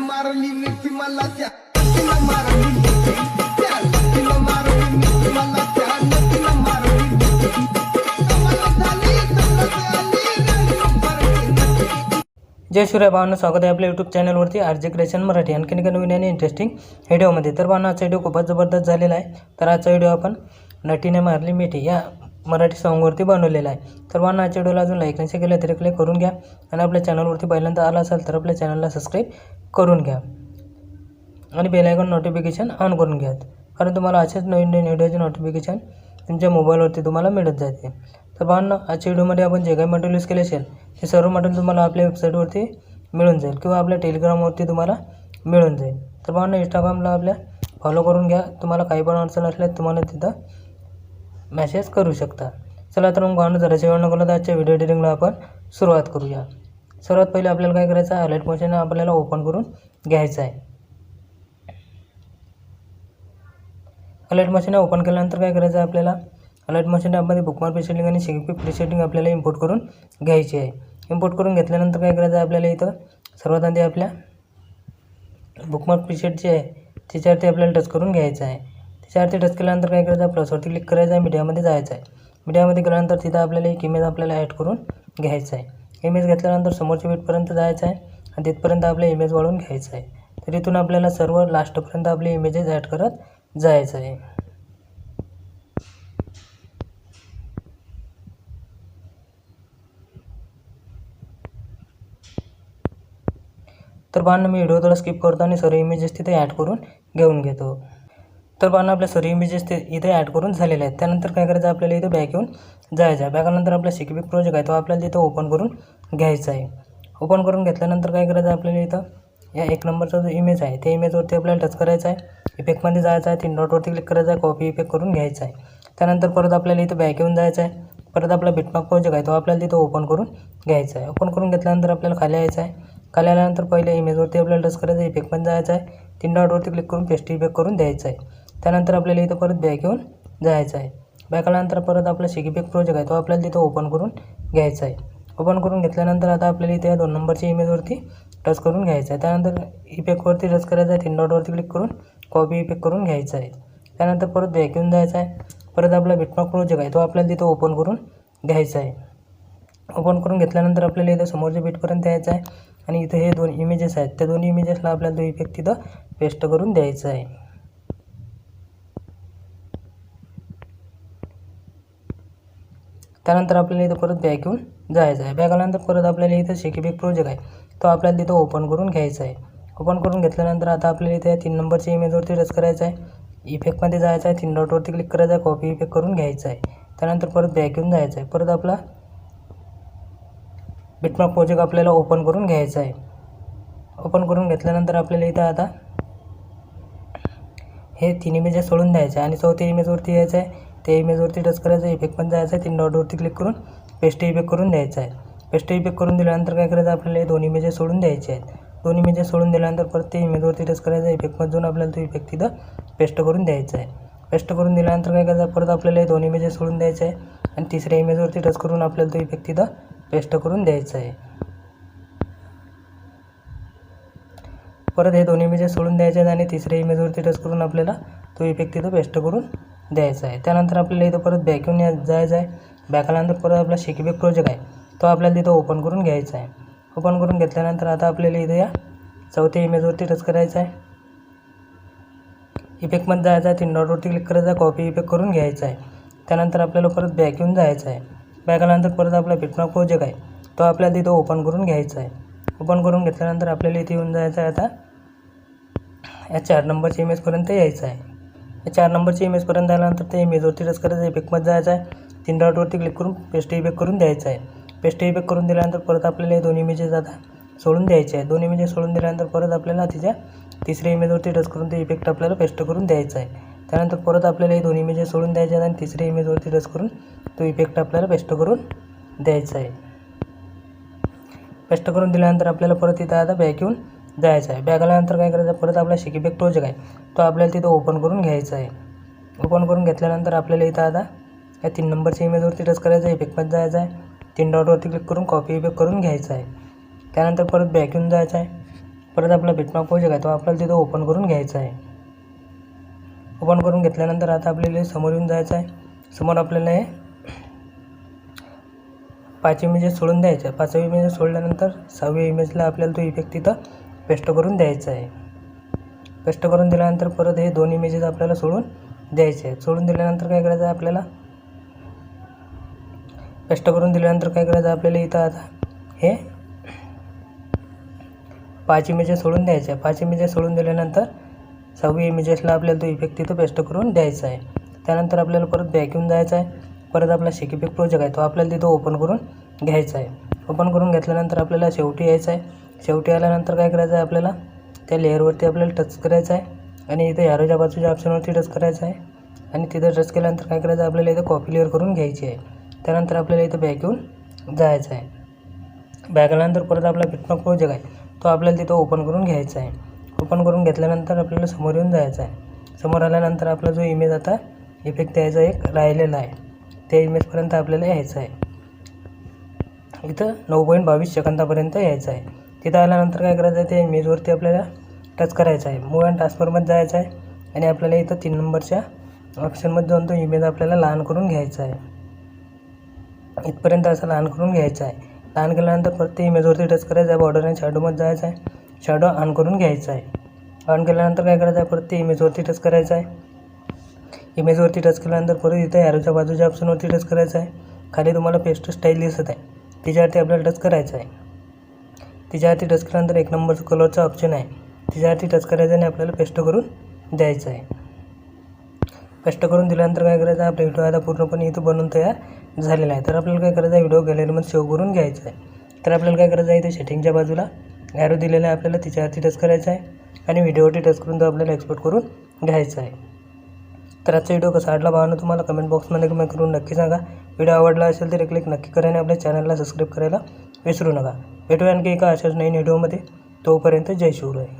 मारली मिठी मला त्या मारली मिठी मारली मिठी मला त्या मारली जय शिवराय भावना स्वागत आहे आपल्या यूट्यूब चॅनलवरती आर जे क्रिएशन मराठी आणखीन एका नवीन आणि इंटरेस्टिंग व्हिडिओमध्ये तर भावना आजचा व्हिडिओ खूपच जबरदस्त झालेला आहे. तर आजचा व्हिडिओ आपण नटीने मारली मिठी. या मराठी सॉन्गवरती बनवलेला आहे. तर भावांनो आजच्या व्हिडिओला अजून लाईक नसेल केलं तरी क्लिक करून घ्या. आणि आपल्या चॅनलवरती पहिल्यांदा आला असाल तर आपल्या चॅनलला सबस्क्राईब करून घ्या. आणि बेलायकॉन नोटिफिकेशन ऑन करून घ्या. कारण तुम्हाला असेच नवीन नवीन व्हिडिओचे नोटिफिकेशन तुमच्या मोबाईलवरती तुम्हाला मिळत जाते. तर भावांनो आजच्या व्हिडिओमध्ये आपण जे काही मटेरियल यूज केले असेल ते सर्व मटेरियल तुम्हाला आपल्या वेबसाईटवरती मिळून जाईल किंवा आपल्या टेलिग्रामवरती तुम्हाला मिळून जाईल. तर भावांनो इंस्टाग्रामला आपल्या फॉलो करून घ्या. तुम्हाला काही पण अडचण असल्यास तुम्हाला तिथं मॅसेज करू शकता. चला तर मग भावांनो जराशी वेळ नको तर आजच्या व्हिडिओ एडिटिंगला आपण सुरुवात करूया. सर्वात पहिले आपल्याला काय करायचं आहे? हायलाईट मशीन आपल्याला ओपन करून घ्यायचं आहे. अलर्ट मशीन ओपन केल्यानंतर काय करायचं आहे आपल्याला? अलर्ट मशीन ॲपमध्ये बुकमार्क प्रिसेटिंग आणि शिल्पी प्रिसेटिंग आपल्याला इम्पोर्ट करून घ्यायची आहे. इम्पोर्ट करून घेतल्यानंतर काय करायचं आहे आपल्याला इथं? सर्वात आधी आपल्या बुकमार्क प्रिसेट जे आहे त्याच्यावरती आपल्याला टच करून घ्यायचं आहे. त्याच्यावरती टच केल्यानंतर काय करायचं? आहे प्लसवरती क्लिक करायचं आहे मीडियामध्ये जायचं आहे. मीडियामध्ये गेल्यानंतर तिथं आपल्याला एक इमेज आपल्याला ॲड करून घ्यायचं आहे. इमेज घेतल्यानंतर समोरच्या बीटपर्यंत जायचं आहे आणि तिथपर्यंत आपलं इमेज वाढवून घ्यायचं आहे. तर इथून आपल्याला सर्व लास्टपर्यंत आपले इमेजेस ॲड करत जायचं आहे. तर बाण मी व्हिडिओ थोडा स्किप करतो आणि सर्व इमेजेस तिथे ॲड करून घेऊन घेतो. तर पाहणं आपल्या सर्व इमेजेस ते इथे ॲड करून झालेले आहेत. त्यानंतर काय करायचं? आपल्याला इथे बॅक येऊन जायचं आहे. बॅकानंतर आपला शिकबिक प्रोजेक्ट आहे. तो आपल्याला तिथं ओपन करून घ्यायचा आहे. ओपन करून घेतल्यानंतर काय करायचं? आहे आपल्याला इथं या एक नंबरचा जो इमेज आहे त्या इमेजवरती आपल्याला टच करायचा आहे. इफेक्टमध्ये जायचं आहे. तीन डॉटवरती क्लिक करायचं आहे. कॉपी इफेक्ट करून घ्यायचा आहे. त्यानंतर परत आपल्याला इथं बॅक येऊन जायचं आहे. परत आपला बिटमार्क प्रोजेक्ट आहे. तो आपल्याला तिथं ओपन करून घ्यायचा आहे. ओपन करून घेतल्यानंतर आपल्याला खाली यायचं आहे. खाली आल्यानंतर पहिले इमेजवरती आपल्याला टच करायचं आहे. इफेक्टमध्ये जायचं आहे. तीन डॉटवरती क्लिक करून पेस्ट इफेक्ट करून द्यायचं आहे. त्यानंतर आपल्याला इथं परत बॅक येऊन जायचं आहे. बॅक आल्यानंतर परत आपला शिकिफेक्ट प्रोजेक्ट आहे तो आपल्याला तिथं ओपन करून घ्यायचा आहे. ओपन करून घेतल्यानंतर आता आपल्याला इथे या दोन नंबरच्या इमेजवरती टच करून घ्यायचं आहे. त्यानंतर इफेक्टवरती टच करायचं आहे तीन डॉटवरती क्लिक करून कॉपी इफेक्ट करून घ्यायचं आहे. त्यानंतर परत बॅक येऊन जायचं आहे. परत आपला बिटमार्क प्रोजेक्ट आहे तो आपल्याला तिथं ओपन करून घ्यायचा आहे. ओपन करून घेतल्यानंतर आपल्याला इथं समोरच्या बीटपर्यंत यायचं आहे. आणि इथं हे दोन इमेजेस आहेत त्या दोन इमेजेसला आपल्याला तो इफेक्ट तिथं पेस्ट करून द्यायचा आहे. त्यानंतर आपल्याला इथं परत बॅग घेऊन जायचं आहे. बॅक आल्यानंतर परत आपल्याला इथं शेकीबेक प्रोजेक्ट आहे. तो आपल्याला तिथं ओपन करून घ्यायचा आहे. ओपन करून घेतल्यानंतर आता आपल्याला इथे तीन नंबरच्या इमेजवरती टच करायचं आहे. इफेक्टमध्ये जायचं आहे. तीन डॉटवरती क्लिक करायचं आहे. कॉपी इफेक्ट करून घ्यायचं आहे. त्यानंतर परत बॅग घेऊन जायचं आहे. परत आपला बिटमार्क प्रोजेक्ट आपल्याला ओपन करून घ्यायचा आहे. ओपन करून घेतल्यानंतर आपल्याला इथं आता हे तीन इमेजेस सोडून द्यायचं आहे. आणि चौथ्या इमेजवरती यायचं आहे. त्या इमेजवरती टच करायचं आहे इफेक्ट पण जायचं आहे. तीन डॉटवरती क्लिक करून पेस्ट इफेक्ट करून द्यायचं आहे. पेस्ट इफेक्ट करून दिल्यानंतर काय करायचं? आपल्याला हे दोन इमेजेस सोडून द्यायचे आहेत. दोन इमेजेस सोडून दिल्यानंतर परत ते इमेजवरती टच करायचं आहे इफेक्टमध्ये जाऊन आपल्याला तो इफेक्ट तिथं पेस्ट करून द्यायचा आहे. पेस्ट करून दिल्यानंतर काय करायचं? परत आपल्याला हे दोन इमेजेस सोडून द्यायचे आहे. आणि तिसऱ्या इमेजवरती टच करून आपल्याला तो इफेक्ट तिथं पेस्ट करून द्यायचा आहे. परत हे दोन इमेजेस सोडून द्यायचे आहेत आणि तिसऱ्या इमेजवरती टच करून आपल्याला तो इफेक्ट तिथं पेस्ट करून द्यायचा आहे. त्यानंतर आपल्याला इथं परत बॅक येऊन या जायचं आहे. बॅक आल्यानंतर परत आपला शेकीबेक प्रोजेक्ट आहे. तो आपल्याला तिथं ओपन करून घ्यायचा आहे. ओपन करून घेतल्यानंतर आता आपल्याला इथं या चौथ्या इमेजवरती टच करायचं आहे. इफेक्टमध्ये जायचं आहे. तीन डॉटवरती क्लिक करायचं कॉपी इफेक्ट करून घ्यायचा आहे. त्यानंतर आपल्याला परत बॅक येऊन जायचं आहे. बॅक आल्यानंतर परत आपला बिटमार्क प्रोजेक्ट आहे. तो आपल्याला तिथं ओपन करून घ्यायचा आहे. ओपन करून घेतल्यानंतर आपल्याला इथे येऊन जायचं आहे आता. या चार नंबरच्या इमेजपर्यंत यायचं आहे. चार नंबरची इमेजपर्यंत आल्यानंतर त्या इमेजवरती टच करायचं इफेक्टमध्ये जायचं आहे. तीन डॉटवरती क्लिक करून पेस्ट इफेक्ट करून द्यायचं आहे. पेस्ट इफेक्ट करून दिल्यानंतर परत आपल्याला हे दोन इमेजेस आता सोडून द्यायचे आहे. दोन इमेजेस सोडून दिल्यानंतर परत आपल्याला तिच्या तिसऱ्या इमेजवरती टच करून ते इफेक्ट आपल्याला पेस्ट करून द्यायचा आहे. त्यानंतर परत आपल्याला हे दोन इमेजेस सोडून द्यायचे आहेत आणि तिसऱ्या इमेजवरती टच करून तो इफेक्ट आपल्याला पेस्ट करून द्यायचा आहे. पेस्ट करून दिल्यानंतर आपल्याला परत इथं आता बॅक येऊन जायचं आहे. बॅक आल्यानंतर काय करायचं? परत आपला शिकीबॅक प्रोजेक्ट आहे. तो आपल्याला तिथं ओपन करून घ्यायचा आहे. ओपन करून घेतल्यानंतर आपल्याला इथं आता या तीन नंबरच्या इमेजवरती टच करायचं आहे. इफेक्टमध्ये जायचं आहे. तीन डॉटवरती क्लिक करून कॉपी इफेक्ट करून घ्यायचा आहे. त्यानंतर परत बॅक येऊन जायचं आहे. परत आपला बिटमॅप प्रोजेक्ट आहे. तो आपल्याला तिथं ओपन करून घ्यायचा आहे. ओपन करून घेतल्यानंतर आता आपल्याला समोर येऊन जायचं आहे. समोर आपल्याला हे पाच इमेजेस सोडून द्यायचे आहे. पाचवी इमेजेस सोडल्यानंतर सहावी इमेजला आपल्याला तो इफेक्ट तिथं पेस्ट करून द्यायचं आहे. पेस्ट करून दिल्यानंतर परत हे दोन इमेजेस आपल्याला सोडून द्यायचे आहेत. सोडून दिल्यानंतर काय करायचं आहे आपल्याला? पेस्ट करून दिल्यानंतर काय करायचं आहे आपल्याला इथं आता हे पाच इमेजेस सोडून द्यायचे आहे पाच इमेजेस सोडून दिल्यानंतर सहावी इमेजेसला आपल्याला तो इफेक्ट तिथं पेस्ट करून द्यायचा आहे. त्यानंतर आपल्याला परत बॅक येऊन जायचं आहे. परत आपला शेकीपेक प्रोजेक्ट आहे. तो आपल्याला तिथं ओपन करून घ्यायचा आहे. ओपन करून घेतल्यानंतर आपल्याला शेवटी यायचं आहे. शेवटी आल्यानंतर काय करायचं आहे आपल्याला? त्या लेअरवरती आपल्याला टच करायचं आहे. आणि इथं ॲरोच्या बाजूच्या ऑप्शनवरती टच करायचं आहे. आणि तिथं टच केल्यानंतर काय करायचं आहे? आपल्याला इथं कॉपी लेअर करून घ्यायची आहे. त्यानंतर आपल्याला इथं बॅक येऊन जायचं आहे. बॅक आल्यानंतर परत आपला फिटनं प्रोजेक्ट आहे तो आपल्याला तिथं ओपन करून घ्यायचा आहे. ओपन करून घेतल्यानंतर आपल्याला समोर येऊन जायचं आहे. समोर आल्यानंतर आपला जो इमेज आता इफेक्ट द्यायचा एक राहिलेला आहे. त्या इमेजपर्यंत आपल्याला यायचं आहे. इथं नऊ पॉईंट बावीस सेकंदापर्यंत यायचं आहे. तिथं आल्यानंतर काय करायचं आहे ते इमेजवरती आपल्याला टच करायचं आहे. मूव अँड ट्रान्सफरमध्ये जायचं आहे आणि आपल्याला इथं तीन नंबरच्या ऑप्शनमध्ये जाऊन तो इमेज आपल्याला लहान करून घ्यायचा आहे. इथपर्यंत असं लहान करून घ्यायचं आहे. लहान केल्यानंतर परत ते इमेजवरती टच करायचं आहे. बॉर्डर आणि शॅडोमध्ये जायचं आहे. शॅडो ऑन करून घ्यायचा आहे. ऑन केल्यानंतर काय करायचं आहे परत ते इमेजवरती टच करायचं आहे. इमेजवरती टच केल्यानंतर परत इथं ॲरोच्या बाजूच्या ऑप्शनवरती टच करायचं आहे. खाली तुम्हाला पेस्ट स्टाईल दिसत आहे. त्याच्यावरती आपल्याला टच करायचं आहे. तिच्यावरती टच केल्यानंतर एक नंबरचं कलरचं ऑप्शन आहे. तिच्यावरती टच करायचं आणि आपल्याला पेस्ट करून द्यायचं आहे. पेस्ट करून दिल्यानंतर काय करायचं? आहे आपला व्हिडिओ आता पूर्णपणे इथं बनवून तयार झालेला आहे. तर आपल्याला काय करायचं? आहे व्हिडिओ गॅलरीमध्ये सेव्ह करून घ्यायचा आहे. तर आपल्याला काय करायचं आहे? इथे सेटिंगच्या बाजूला ॲरो दिलेला आहे आपल्याला. तिच्यावरती टच करायचा आहे. आणि व्हिडिओवरती टच करून तो आपल्याला एक्सपोर्ट करून घ्यायचा आहे. तर आजचा व्हिडिओ कसा वाटला? भावानं तुम्हाला कमेंट बॉक्समध्ये कमेंट करून नक्की सांगा. व्हिडिओ आवडला असेल तर एक क्लिक नक्की करा आणि आपल्या चॅनलला सबस्क्राईब करायला विसरू नका. भेटूया आणखी एका अशाच नवीन व्हिडिओमध्ये. तोपर्यंत जय शिवराय.